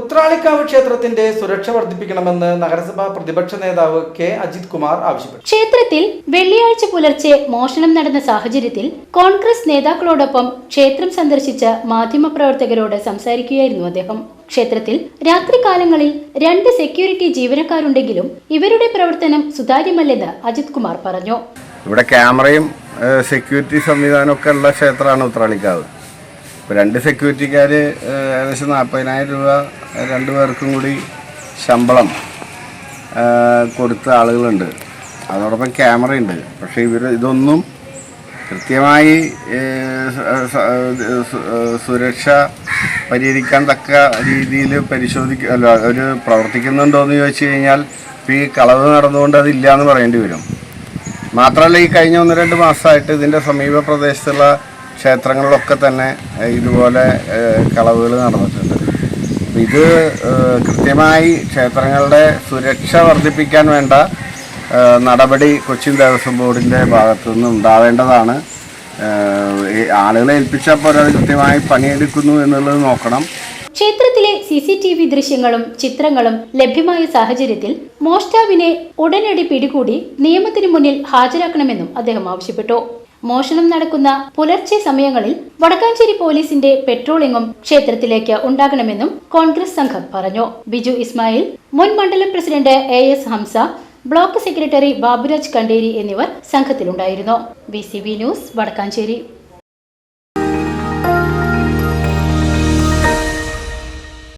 Uthralikkavu ക്ഷേത്രത്തിന്റെ സുരക്ഷ വർദ്ധിപ്പിക്കണമെന്ന് നഗരസഭാ പ്രതിപക്ഷ നേതാവ് കെ അജിത് കുമാർ ആവശ്യപ്പെട്ടു. ക്ഷേത്രത്തിൽ വെള്ളിയാഴ്ച പുലർച്ചെ മോഷണം നടന്ന സാഹചര്യത്തിൽ കോൺഗ്രസ് നേതാക്കളോടൊപ്പം ക്ഷേത്രം സന്ദർശിച്ച മാധ്യമപ്രവർത്തകരോട് സംസാരിക്കുകയായിരുന്നു അദ്ദേഹം. ക്ഷേത്രത്തിൽ രാത്രികാലങ്ങളിൽ രണ്ട് സെക്യൂരിറ്റി ജീവനക്കാരുണ്ടെങ്കിലും ഇവരുടെ പ്രവർത്തനം സുതാര്യമല്ലെന്ന് അജിത് കുമാർ പറഞ്ഞു. ഇവിടെ ക്യാമറയും സെക്യൂരിറ്റി സംവിധാനമൊക്കെ ഉള്ള ക്ഷേത്രമാണ് ഉത്രാളിക്കാവ്. ഇപ്പോൾ രണ്ട് സെക്യൂരിറ്റിക്കാർ ഏകദേശം നാൽപ്പതിനായിരം രൂപ രണ്ട് പേർക്കും കൂടി ശമ്പളം കൊടുത്ത ആളുകളുണ്ട്. അതോടൊപ്പം ക്യാമറയുണ്ട് പക്ഷേ ഇവർ ഇതൊന്നും കൃത്യമായി സുരക്ഷ പരിഹരിക്കാൻ തക്ക രീതിയിൽ പരിശോധിക്ക അല്ല അവർ പ്രവർത്തിക്കുന്നുണ്ടോ എന്ന് ചോദിച്ചു കഴിഞ്ഞാൽ ഇപ്പോൾ ഈ കളവ് നടന്നുകൊണ്ട് അതില്ല എന്ന് പറയേണ്ടി വരും. മാത്രമല്ല ഈ കഴിഞ്ഞ ഒന്ന് രണ്ട് മാസമായിട്ട് ഇതിന്റെ സമീപ പ്രദേശത്തുള്ള ക്ഷേത്രങ്ങളിലൊക്കെ തന്നെ ഇതുപോലെ കളവുകൾ നടന്നിട്ടുണ്ട്. ഇത് കൃത്യമായി ക്ഷേത്രങ്ങളുടെ സുരക്ഷ വർദ്ധിപ്പിക്കാൻ വേണ്ട നടപടി കൊച്ചിൻ ദേവസ്വം ബോർഡിന്റെ ഭാഗത്തു നിന്ന് ഉണ്ടാവേണ്ടതാണ് ആളുകളെ ഏൽപ്പിച്ചാൽ പോലെ കൃത്യമായി പണിയെടുക്കുന്നു എന്നുള്ളത് നോക്കണം. ക്ഷേത്രത്തിലെ സി സി ടി വി ദൃശ്യങ്ങളും ചിത്രങ്ങളും ലഭ്യമായ സാഹചര്യത്തിൽ മോഷ്ടാവിനെ ഉടനടി പിടികൂടി നിയമത്തിന് മുന്നിൽ ഹാജരാക്കണമെന്നും അദ്ദേഹം ആവശ്യപ്പെട്ടു. മോഷണം നടക്കുന്ന പുലർച്ചെ സമയങ്ങളിൽ വടക്കാഞ്ചേരി പോലീസിന്റെ പെട്രോളിംഗും ക്ഷേത്രത്തിലേക്ക് ഉണ്ടാകണമെന്നും കോൺഗ്രസ് സംഘം പറഞ്ഞു. ബിജു ഇസ്മായിൽ മുൻ മണ്ഡലം president A S Hamsa block secretary Baburaj Kanderi എന്നിവർ സംഘത്തിലുണ്ടായിരുന്നു. B news Vadakkanchery.